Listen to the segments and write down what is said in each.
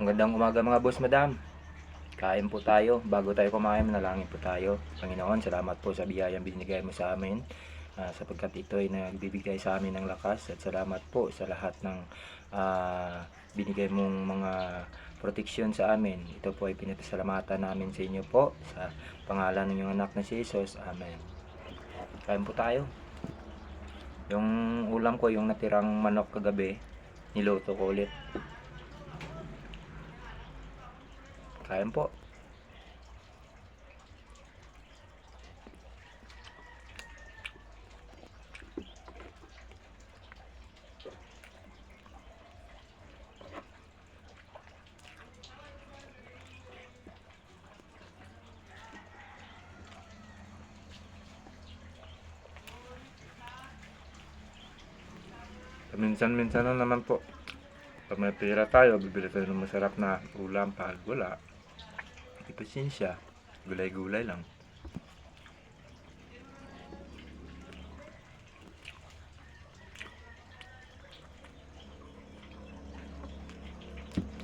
Magandang umaga mga boss madam. Kain po tayo. Bago tayo kumain, manalangin po tayo. Panginoon, salamat po sa biyayang binigay mo sa amin. ah, sapagkat ito ay nagbibigay sa amin ng lakas at salamat po sa lahat ng ah, binigay mong mga proteksyon sa amin. Ito po ay pinapasalamatan namin sa inyo po sa pangalan ng inyong anak na si Jesus. Amen. Kain po tayo. Yung ulam ko, yung natirang manok kagabi, niluto ko ulit. Kain po. Minsan-minsan na naman po. Pag may pera tayo, bibili tayo ng masarap na ulam. Pag wala, pasensya. Gulay-gulay lang.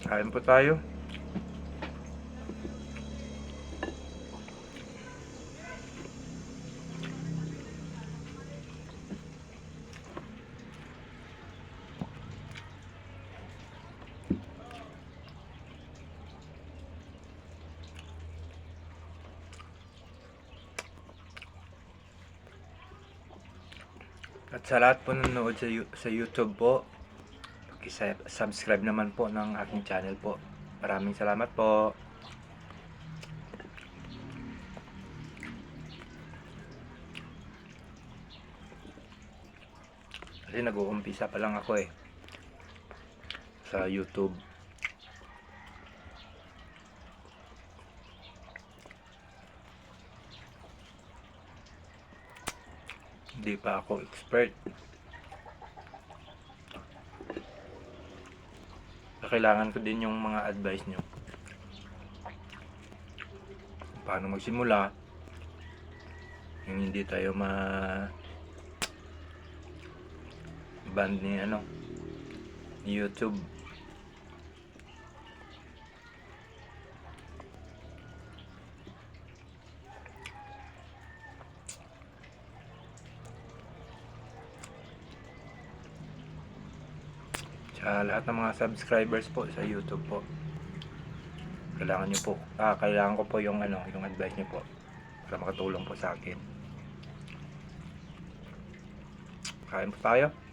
Kain po tayo. At sa lahat po nanonood sa, sa YouTube po, subscribe naman po ng aking channel po. Maraming salamat po. Kasi nag-uumpisa pa lang ako eh. Sa YouTube. Hindi pa ako expert. Kailangan ko din yung mga advice nyo. Paano magsimula. Yung hindi tayo ma ban ni ano YouTube. Sa lahat ng mga subscribers po sa YouTube po. Kailangan niyo po, ah, kailangan ko po yung ano, yung advice niyo po para makatulong po sa akin. Kain po tayo.